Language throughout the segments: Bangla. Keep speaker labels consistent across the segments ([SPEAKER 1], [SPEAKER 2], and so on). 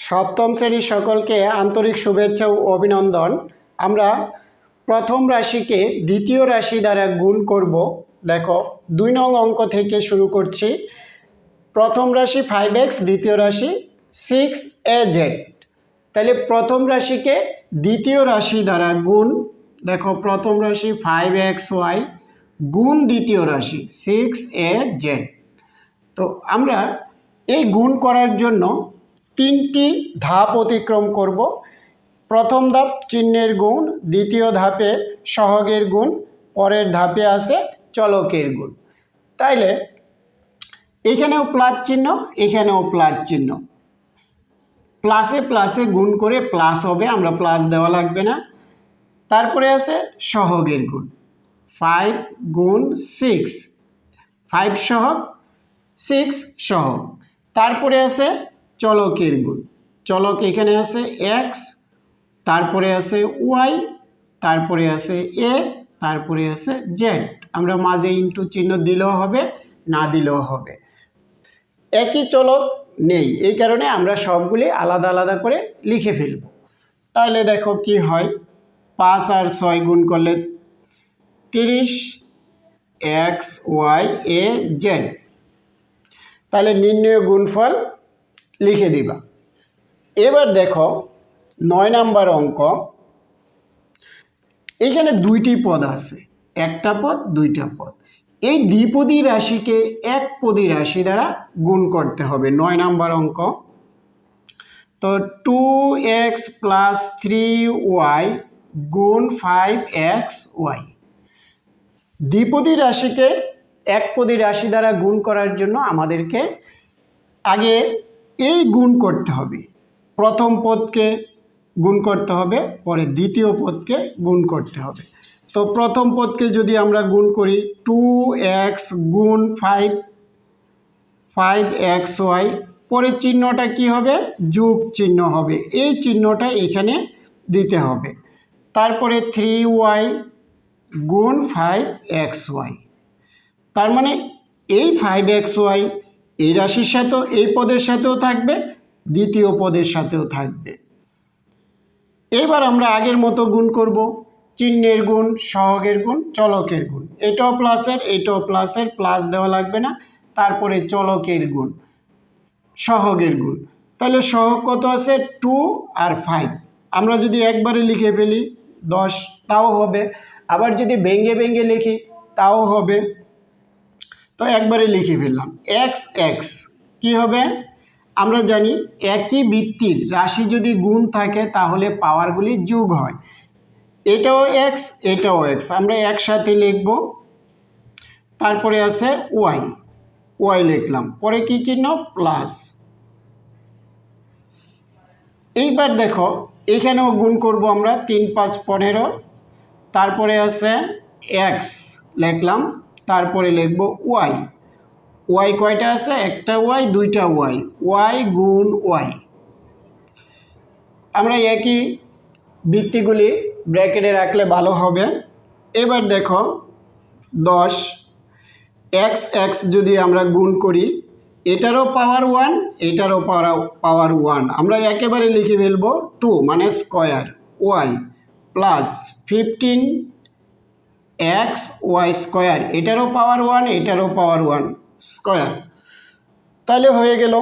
[SPEAKER 1] সপ্তম শ্রেণির সকলকে আন্তরিক শুভেচ্ছা ও অভিনন্দন। আমরা প্রথম রাশিকে দ্বিতীয় রাশি দ্বারা গুণ করব। দেখো, দুই নং অঙ্ক থেকে শুরু করছি। প্রথম রাশি ফাইভ এক্স দ্বিতীয় রাশি সিক্স এ জেড তাহলে প্রথম রাশিকে দ্বিতীয় রাশি দ্বারা গুণ। দেখো, প্রথম রাশি ফাইভ এক্স ওয়াই গুণ দ্বিতীয় রাশি সিক্স এ জেড তো আমরা এই গুণ করার জন্য তিনটি ধাপ অতিক্রম করব। প্রথম ধাপ চিহ্নের গুণ, দ্বিতীয় ধাপে সহগের গুণ, পরের ধাপে আছে চলকের গুণ। তাইলে এখানেও প্লাস চিহ্ন, এখানেও প্লাস চিহ্ন। প্লাসে প্লাসে গুণ করে প্লাস হবে, আমরা প্লাস দেওয়া লাগবে না। তারপরে আছে সহগের গুণ। ফাইভ গুণ সিক্স। ফাইভ সহগ, সিক্স সহগ। তারপরে আছে চলকের গুণ। চলক এখানে আছে এক্স তারপরে আছে ওয়াই তারপরে আছে এ তারপরে আছে জেড আমরা মাঝে ইন্টু চিহ্ন দিলেও হবে, না দিলেও হবে। একই চলক নেই, এই কারণে আমরা সবগুলি আলাদা আলাদা করে লিখে ফেলব। তাহলে দেখো কি হয়? পাঁচ আর ছয় গুণ করলে তিরিশ এক্স ওয়াই এ জেড তাহলে নির্ণয় গুণফল লিখে দিবা। এবার দেখো, নয় নাম্বার অঙ্ক। এখানে দুইটি পদ আছে, একটা পদ, দুইটা পদ। এই দ্বিপদী রাশিকে এক পদী রাশি দ্বারা গুণ করতে হবে, নয় নাম্বার অঙ্ক। তো two X plus three Y গুণ ফাইভ এক্স ওয়াই দ্বিপদী রাশিকে এক একপদী রাশি দ্বারা গুণ করার জন্য আমাদেরকে আগে এই গুণ করতে হবে। প্রথম পদকে গুণ করতে হবে, পরে দ্বিতীয় পদকে গুণ করতে হবে। তো প্রথম পদকে যদি আমরা গুণ করি টু এক্স গুণ ফাইভ ফাইভ এক্স ওয়াই পরের চিহ্নটা কি হবে? যোগ চিহ্ন হবে। এই চিহ্নটা এখানে দিতে হবে। তারপরে থ্রি ওয়াই গুণ ফাইভ এক্স ওয়াই তার মানে এই ফাইভ এক্স ওয়াই এই রাশির সাথেও, এই পদের সাথেও থাকবে, দ্বিতীয় পদের সাথেও থাকবে। এবার আমরা আগের মতো গুণ করব। চিহ্নের গুণ, সহগের গুণ, চলকের গুণ। এটাও প্লাসের এটাও প্লাসের, প্লাস দেওয়া লাগবে না। তারপরে চলকের গুণ, সহগের গুণ। তাহলে সহগ কত আছে? টু আর ফাইভ। আমরা যদি একবারে লিখে ফেলি, দশ, তাও হবে। আবার যদি ভেঙ্গে ভেঙ্গে লিখি, তাও হবে। তো একবারে লিখে ফেললাম। এক্স এক্স কী হবে? আমরা জানি একই বৃত্তির রাশি যদি গুণ থাকে তাহলে পাওয়ারগুলি যোগ হয়। এটাও এক্স এটাও এক্স আমরা একসাথে লিখব। তারপরে আছে ওয়াই ওয়াই লিখলাম। পরে কি চিহ্ন? প্লাস এইবার দেখো, এখানেও গুণ করব আমরা তিন পাঁচ পনেরো। তারপরে আছে এক্স লিখলাম। তারপরে লিখব ওয়াই। ওয়াই কয়টা আছে? একটা ওয়াই, দুইটা ওয়াই। ওয়াই গুণ ওয়াই। আমরা একই বৃত্তিগুলি ব্র্যাকেটে রাখলে ভালো হবে। এবার দেখো, দশ। এক্স এক্স যদি আমরা গুণ করি, এটারও পাওয়ার ওয়ান এটারও পাওয়ার পাওয়ার ওয়ান আমরা একেবারে লিখে ফেলব টু মানে square Y plus fifteen X Y square, এটারও পাওয়ার ওয়ান এটারও পাওয়ার ওয়ান স্কোয়ার। তাহলে হয়ে গেল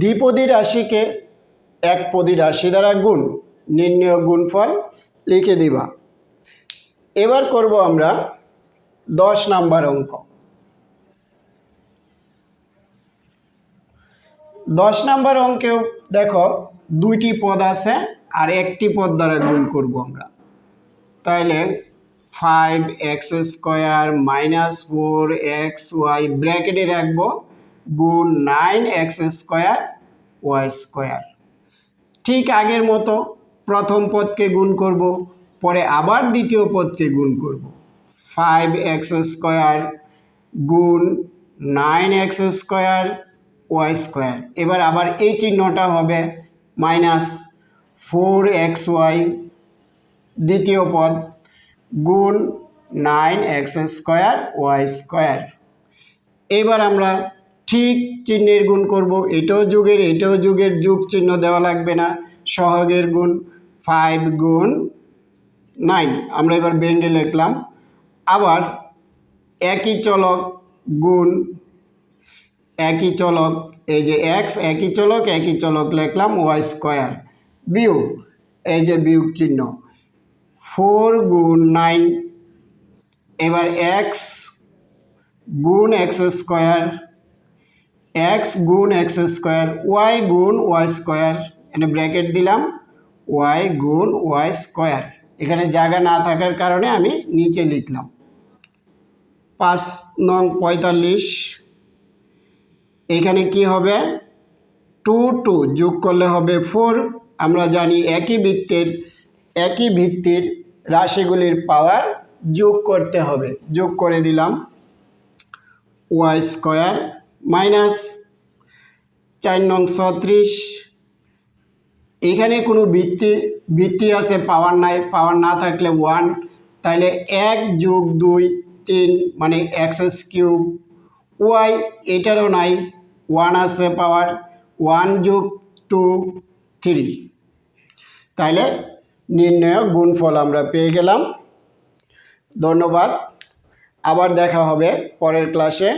[SPEAKER 1] দ্বিপদী রাশিকে একপদী রাশি দ্বারা গুণ, নির্ণয় গুণফল লিখে দিবা। এবার করব আমরা দশ নাম্বার অঙ্ক। দশ নাম্বার অঙ্কেও দেখো দুইটি পদ আছে আর একটি পদ দ্বারা গুণ করব আমরা। তাহলে five X square minus four X Y ব্র্যাকেটে রাখব, গুণ nine X square Y square ঠিক আগের মতো প্রথম পদকে গুণ করব, পরে আবার দ্বিতীয় পদকে গুণ করব। ফাইভ এক্স স্কোয়ার গুণ nine X square Y square এবার আবার এই চিহ্নটা হবে মাইনাস ফোর এক্স ওয়াই দ্বিতীয় পদ। গুণ nine X square Y square. এবার আমরা ঠিক চিহ্নের গুণ করব। এটাও যুগের এটাও যুগের, যুগ চিহ্ন দেওয়া লাগবে না। সহগের গুণ ফাইভ গুণ নাইন। আমরা এবার বেঙ্গে লিখলাম। আবার একই চলক গুণ একই চলক, এই যে এক্স একই চলক একই চলক লিখলাম ওয়াই স্কোয়ার। বিয়োগ, এই যে বিয়োগ চিহ্ন। ফোর গুণ নাইন, এবার এক্স গুণ এক্স স্কোয়ার, এক্স গুণ এক্স স্কোয়ার, ওয়াই গুণ ওয়াই স্কোয়ার, এখানে ব্র্যাকেট দিলাম, ওয়াই গুণ ওয়াই স্কোয়ার, এখানে জায়গা না থাকার কারণে আমি নিচে লিখলাম। পাঁচ নং পঁয়তাল্লিশ, এখানে কি হবে? টু টু যোগ করলে হবে ফোর, আমরা জানি একই বৃত্তের, একই ভিত্তির রাশিগুলির পাওয়ার যোগ করতে হবে। যোগ করে দিলাম ওয়াই স্কোয়ার মাইনাস চার নং ছত্রিশ। এখানে কোনো ভিত্তি ভিত্তি আছে পাওয়ার নাই পাওয়ার না থাকলে ওয়ান তাহলে এক যোগ দুই, তিন মানে এক্স কিউব ওয়াই এটারও নাই ওয়ান আছে পাওয়ার ওয়ান যোগ টু থ্রি তাইলে নির্ণয় গুণফল আমরা পেয়ে গেলাম। ধন্যবাদ। আবার দেখা হবে পরের ক্লাসে